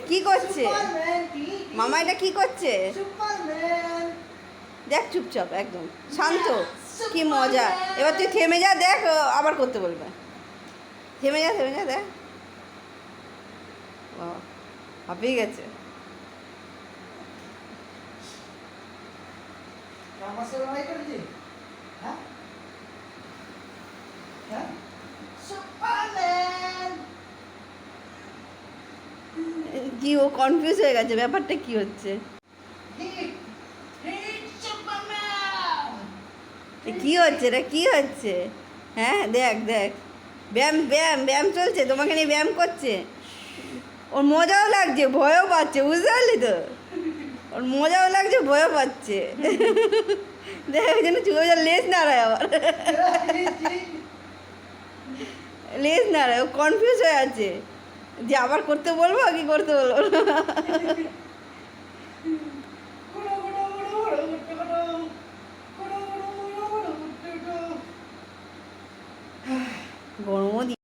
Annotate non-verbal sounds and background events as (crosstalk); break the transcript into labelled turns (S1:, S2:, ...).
S1: কি করছে? মামা এটা কি করছে? দেখ চুপচাপ, একদম। শান্ত, কি মজা। এবার তুই থেমে যা, দেখ আবার করতে বলবে। থেমে যা থেমে যা, দেখ। ও হাঁপিয়ে গেছে?
S2: হ্যাঁ? হ্যাঁ?
S1: কি ও কনফিউজ হয়ে গেছে, ব্যাপারটা কি হচ্ছে? কি হচ্ছে এটা কি হচ্ছে? হ্যাঁ দেখ দেখ। ব্যায়াম ব্যায়াম ব্যায়াম চলছে, তোমাকে নিয়ে ব্যায়াম করছে। ওর মজাও লাগছে, ভয়ও পাচ্ছে, বুঝতে পারলি তো? ওর মজাও লাগছে, ভয়ও পাচ্ছে। দেখ, ওই জন্য যা লেজ নাড়ায় আবার। লেজ নাড়ায়, ও কনফিউজ হয়ে আছে। যে আবার করতে বলব কি করতে বলব। (laughs) গরমও